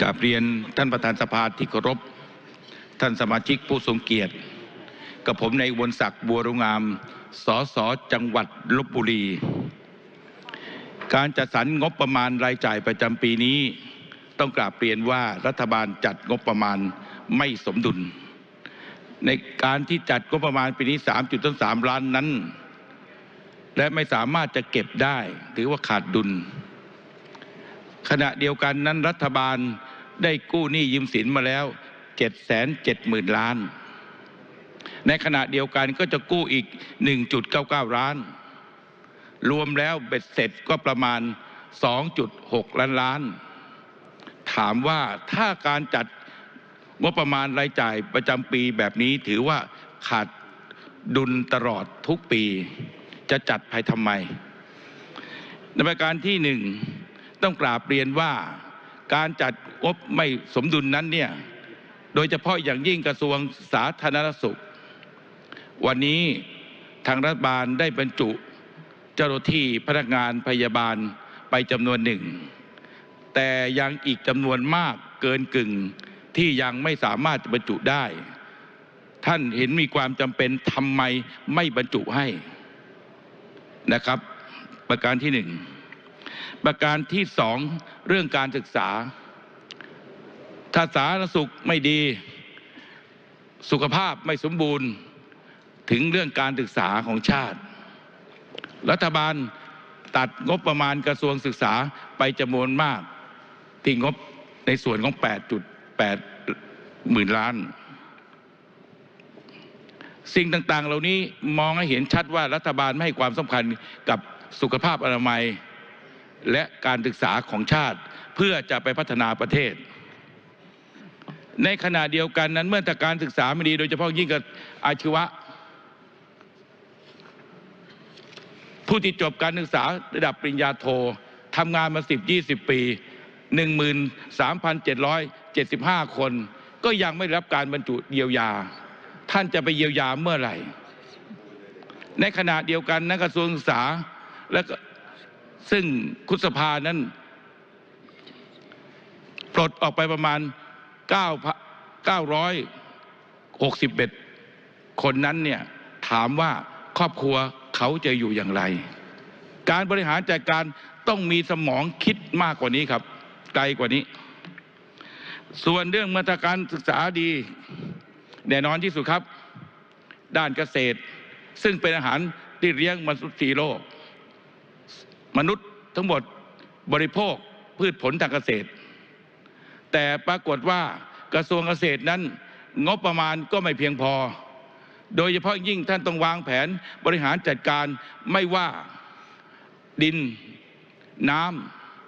กราบเรียนท่านประธานสภาที่เคารพท่านสมาชิกผู้ทรงเกียรติ กับผมในายอุบลศักดิ์บัวรุงาม สสจังหวัดลบบุรี การจัดสรรงบประมาณรายจ่ายประจำปีนี้ ต้องกราบเรียนว่ารัฐบาลจัดงบประมาณไม่สมดุล ในการที่จัดงบประมาณปีนี้ 3.3 ล้านนั้น และไม่สามารถจะเก็บได้ ถือว่าขาดดุลขณะเดียวกันนั้นรัฐบาล ได้กู้หนี้ยืมสินมาแล้ว770,000ล้าน ในขณะเดียวกันก็จะกู้อีก1.99ล้าน รวมแล้วเบ็ดเสร็จก็ประมาณ2.6ล้านล้าน ถามว่าถ้าการจัดงบประมาณรายจ่ายประจำปีแบบนี้ถือว่าขาดดุลตลอดทุกปี จะจัดไปทำไม ในประการที่หนึ่งต้องกราบเรียนว่า การจัดงบไม่สมดุลนั้นเนี่ยโดยเฉพาะอย่างยิ่งกระทรวงสาธารณสุข วันนี้ทางรัฐบาลได้บรรจุเจ้าหน้าที่พนักงานพยาบาลไปจำนวนหนึ่ง แต่ยังอีกจำนวนมากเกินกึ่งที่ยังไม่สามารถบรรจุได้ ท่านเห็นมีความจำเป็นทำไมไม่บรรจุให้นะครับ ประการที่หนึ่ง ประการที่สองเรื่องการศึกษา ถ้าสาธารณสุขไม่ดี สุขภาพไม่สมบูรณ์ถึงเรื่องการศึกษาของชาติ รัฐบาลตัดงบประมาณกระทรวงศึกษาไปจำนวนมากที่งบในส่วนของ 8.8 หมื่นล้าน สิ่งต่างๆ เหล่านี้มองให้เห็นชัดว่ารัฐบาลไม่ให้ความสำคัญกับสุขภาพอนามัย และการศึกษาของชาติเพื่อจะไปพัฒนาประเทศ ในขณะเดียวกันนั้นเมื่อแต่การศึกษาไม่ดีโดยเฉพาะยิ่งกับอาชีวะ ผู้ที่จบการศึกษาระดับปริญญาโททำงานมา 10 20 ปี 13,775 คน ก็ยังไม่รับการบรรจุเยียวยา ท่านจะไปเยียวยาเมื่อไหร่ ในขณะเดียวกันนักกระทรวงศึกษาและก็ ซึ่งคุสภานั้นปลดออกไปประมาณ9,961คนนั้นเนี่ยถามว่าครอบครัวเขาจะอยู่อย่างไร การบริหารจัดการต้องมีสมองคิดมากกว่านี้ครับ ไกลกว่านี้ ส่วนเรื่องมาตรการศึกษาดีแน่นอนที่สุดครับ ด้านเกษตร ซึ่งเป็นอาหารที่เลี้ยงมนุษย์สี่โลก มนุษย์ทั้งหมดบริโภคพืชผลทางเกษตร แต่ปรากฏว่ากระทรวงเกษตรนั้น งบประมาณก็ไม่เพียงพอ โดยเฉพาะยิ่งท่านต้องวางแผนบริหารจัดการไม่ว่าดินน้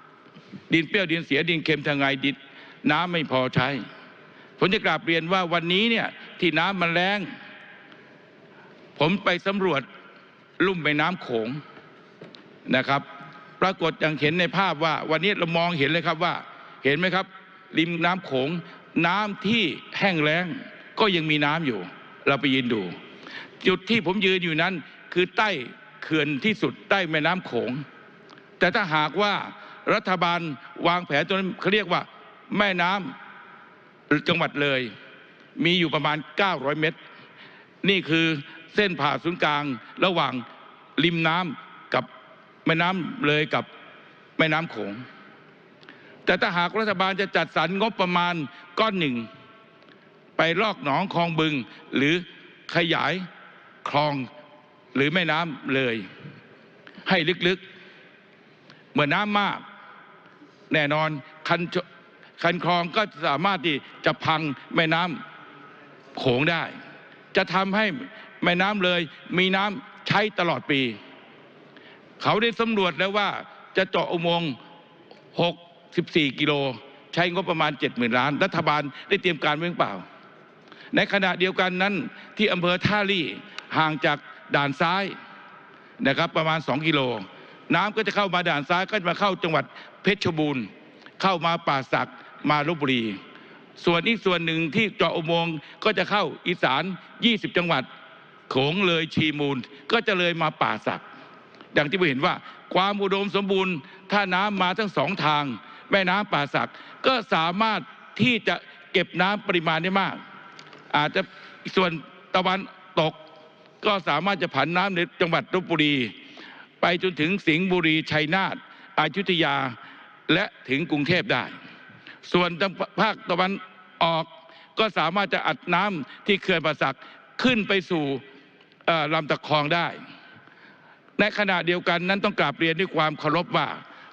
ำดินเปรี้ยวดินเสียดินเค็มทางไงดินน้ำไม่พอใช้ผมจะกราบเรียนว่าวันนี้เนี่ยที่น้ำมันแรง ผมไปสำรวจลุ่มแม่น้ำโขง นะครับปรากฏอย่างเห็นในภาพว่าวันนี้เรามองเห็นเลยครับว่าเห็นไหมครับ ริมน้ำโขงน้ำที่แห้งแล้งก็ยังมีน้ำอยู่ เราไปยืนดู จุดที่ผมยืนอยู่นั้น คือใต้เขื่อนที่สุดใต้แม่น้ำโขง แต่ถ้าหากว่ารัฐบาลวางแผนตัวนั้นเขาเรียกว่าแม่น้ำจังหวัดเลย มีอยู่ประมาณ 900 เมตร นี่คือเส้นผ่าศูนย์กลางระหว่างริมน้ำกับ แม่น้ำเลยกับแม่น้ำโขงแต่ถ้าหากรัฐบาลจะจัดสรรงบประมาณก้อนหนึ่งไปลอกหนองคลองบึงหรือขยายคลองหรือแม่น้ำเลยให้ลึกๆ เมื่อน้ำมาก แน่นอนคันคันคลองก็สามารถที่จะพังแม่น้ำโขงได้ จะทำให้แม่น้ำเลยมีน้ำใช้ตลอดปี เขาได้สำรวจแล้วว่าจะเจาะอุโมงค์64กิโลใช้งบประมาณ70,000ล้านรัฐบาลได้เตรียมการไว้หรือเปล่า ในขณะเดียวกันนั้นที่อำเภอท่าลี่ห่างจากด่านซ้ายนะครับประมาณ 2 กิโล น้ำก็จะเข้ามาด่านซ้ายก็จะมาเข้าจังหวัดเพชรบูรณ์ เข้ามาป่าสักมาลบบุรี ส่วนอีกส่วนหนึ่งที่เจาะอุโมงค์ก็จะเข้าอีสาน 20 จังหวัดโขงเลยชีมูล ก็จะเลยมาป่าสัก ดังที่เราเห็นว่าความอุดมสมบูรณ์ถ้าน้ำมาทั้งสองทางแม่น้ำป่าสักก็สามารถที่จะเก็บน้ำปริมาณได้มาก อาจจะส่วนตะวันตกก็สามารถจะผันน้ำในจังหวัดลบบุรี ไปจนถึงสิงห์บุรีชัยนาทอยุธยาและถึงกรุงเทพได้ ส่วนทางภาคตะวันออกก็สามารถจะอัดน้ำที่เขื่อนป่าสักขึ้นไปสู่ลำตะคองได้ ในขณะเดียวกันนั้นต้องกราบเรียนด้วยความเคารพว่า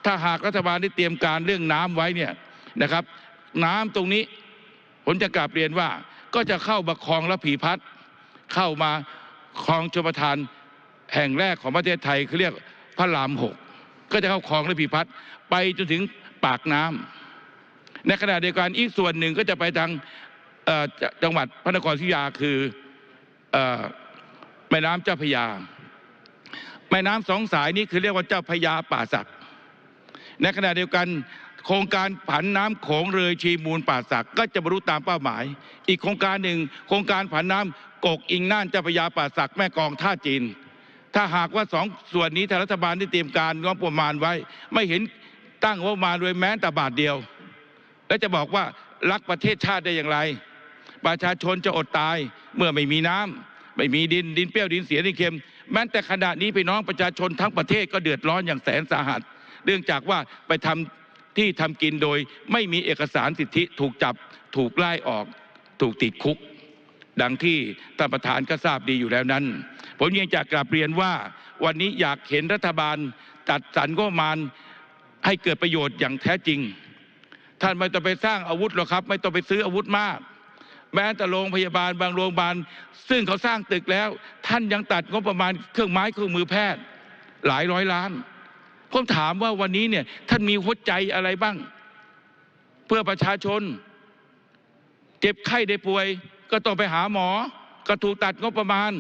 ถ้าหากรัฐบาลได้เตรียมการเรื่องน้ำไว้เนี่ยนะครับ น้ำตรงนี้ผมจะกราบเรียนว่าก็จะเข้ามาคลองระพีพัฒน์เข้ามาคลองชลประทานแห่งแรกของประเทศไทยคือเรียกพระรามหกก็จะเข้าคลองระพีพัฒน์ไปจนถึงปากน้ำในขณะเดียวกันอีกส่วนหนึ่งก็จะไปทางจังหวัดพระนครศรีอยุธยาคือแม่น้ำเจ้าพระยา แม่น้ำสองสายนี้คือเรียกว่าเจ้าพระยาป่าสักดิ์ในขณะเดียวกันโครงการผันน้ำโขงเรือชีมูลป่าสักดิ์ก็จะบรรลุตามเป้าหมาย อีกโครงการหนึ่งโครงการผันน้ำกกอิงน่านเจ้าพระยาป่าสักดิ์แม่กองท่าจีน ถ้าหากว่าสองส่วนนี้ทางรัฐบาลได้เตรียมการงบประมาณไว้ ไม่เห็นตั้งงบประมาณโดยแม้แต่บาทเดียว และจะบอกว่ารักประเทศชาติได้อย่างไร ประชาชนจะอดตายเมื่อไม่มีน้ำไม่มีดินดินเปรี้ยวดินเสียดินเค็ม แม้แต่ขณะนี้พี่น้องประชาชนทั้งประเทศก็เดือดร้อนอย่างแสนสาหัสเนื่องจากว่าไปทำที่ทำกินโดยไม่มีเอกสารสิทธิถูกจับถูกไล่ออกถูกติดคุก ดังที่ท่านประธานก็ทราบดีอยู่แล้วนั้น ผมยังจะกราบเรียนว่าวันนี้อยากเห็นรัฐบาลจัดสรรงบประมาณให้เกิดประโยชน์อย่างแท้จริง ท่านไม่ต้องไปสร้างอาวุธหรอกครับ ไม่ต้องไปซื้ออาวุธมาก แม้แต่โรงพยาบาลบางโรงพยาบาลซึ่งเขาสร้างตึกแล้วท่านยังตัดงบประมาณเครื่องไม้เครื่องมือแพทย์หลายร้อยล้านผมถามว่าวันนี้เนี่ยท่านมีหัวใจอะไรบ้าง เพื่อประชาชน เจ็บไข้ได้ป่วย ก็ต้องไปหาหมอ ก็ถูกตัดงบประมาณ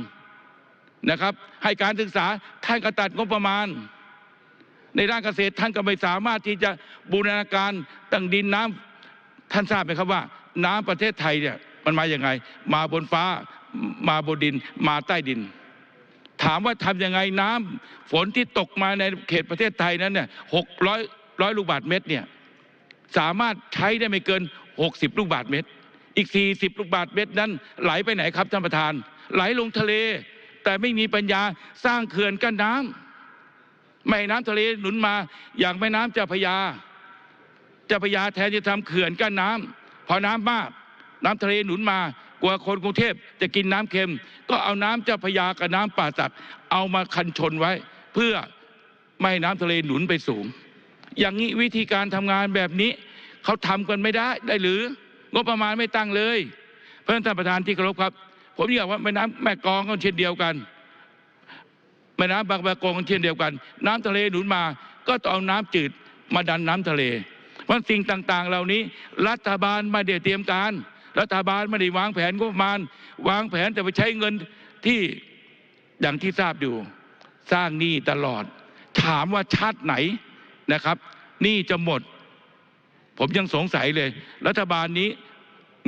นะครับ ให้การศึกษาท่านก็ตัดงบประมาณ ในด้านเกษตรท่านก็ไม่สามารถที่จะบูรณาการตั้งดินน้ำท่านทราบไหมครับว่า น้ำประเทศไทยเนี่ย มันมาอย่างไง มาบนฟ้ามาบนดินมาใต้ดิน ถามว่าทำยังไงน้ำฝนที่ตกมาในเขตประเทศไทยนั้นเนี่ยหกร้อยร้อยลูกบาทเมตรเนี่ยสามารถใช้ได้ไม่เกิน 60 ลูกบาทเมตร อีก 40 ลูกบาทเมตรนั้น ไหลไปไหนครับท่านประธาน ไหลลงทะเล แต่ไม่มีปัญญาสร้างเขื่อนกั้นน้ำแม่น้ำทะเลหนุนมาอย่างแม่น้ำเจ้าพยาเจ้าพยาแทนจะทำเขื่อนกั้นน้ำพอน้ำมาก น้ำทะเลหนุนมากลัวคนกรุงเทพจะกินน้ำเค็มก็เอาน้ำเจ้าพระยากับน้ำป่าสักเอามาคันชนไว้ เพื่อไม่ให้น้ำทะเลหนุนไปสูง อย่างนี้วิธีการทำงานแบบนี้เขาทำกันไม่ได้ได้หรืองบประมาณไม่ตั้งเลย เพราะฉะนั้นท่านประธานที่เคารพครับ ผมอยากว่าแม่น้ำแม่กองก็เช่นเดียวกันแม่น้ำบางประกงเช่นเดียวกัน น้ำทะเลหนุนมา ก็ต้องเอาน้ำจืดมาดันน้ำทะเลเพราะสิ่งต่างๆ เหล่านี้รัฐบาลไม่ได้เตรียมการ รัฐบาลไม่ได้วางแผนงบประมาณวางแผนแต่ไปใช้เงินที่อย่างที่ทราบอยู่สร้างหนี้ตลอด ถามว่าชาติไหนนะครับหนี้จะหมด ผมยังสงสัยเลย รัฐบาลนี้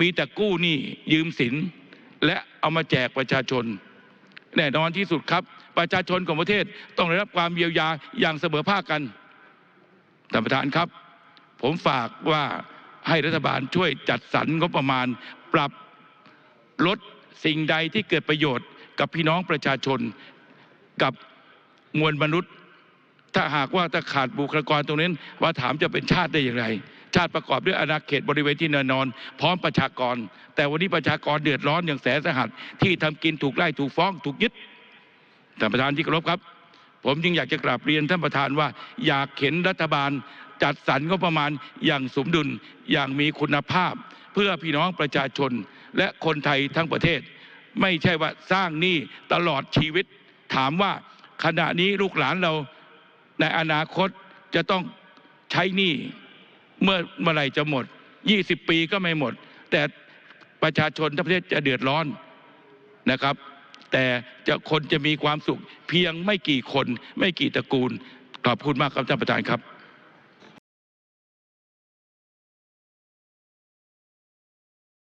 มีแต่กู้หนี้ยืมสิน และเอามาแจกประชาชน แน่นอนที่สุดครับ ประชาชนของประเทศต้องได้รับความเยียวยาอย่างเสมอภาคกันท่านประธานครับ ผมฝากว่า ให้รัฐบาลช่วยจัดสรรงบประมาณปรับลดสิ่งใดที่เกิดประโยชน์กับพี่น้องประชาชนกับมวลมนุษย์ ถ้าหากว่าถ้าขาดบุคลากรตรงนี้ว่าถามจะเป็นชาติได้อย่างไร ชาติประกอบด้วยอาณาเขตบริเวณที่แน่นนอน พร้อมประชากร แต่วันนี้ประชากรเดือดร้อนอย่างแสนสาหัสที่ทำกินถูกไล่ถูกฟ้องถูกยึดท่านประธานที่เคารพครับ ผมจึงอยากจะกราบเรียนท่านประธานว่า อยากเห็นรัฐบาล จัดสรรงบประมาณอย่างสมดุลอย่างมีคุณภาพ เพื่อพี่น้องประชาชนและคนไทยทั้งประเทศ ไม่ใช่ว่าสร้างหนี้ตลอดชีวิต ถามว่าขณะนี้ลูกหลานเราในอนาคตจะต้องใช้หนี้เมื่อเมื่อไหร่จะหมด 20 ปีก็ไม่หมด แต่ประชาชนทั้งประเทศจะเดือดร้อนนะครับ แต่จะคนจะมีความสุขเพียงไม่กี่คนไม่กี่ตระกูลขอบคุณมากครับท่านประธานครับ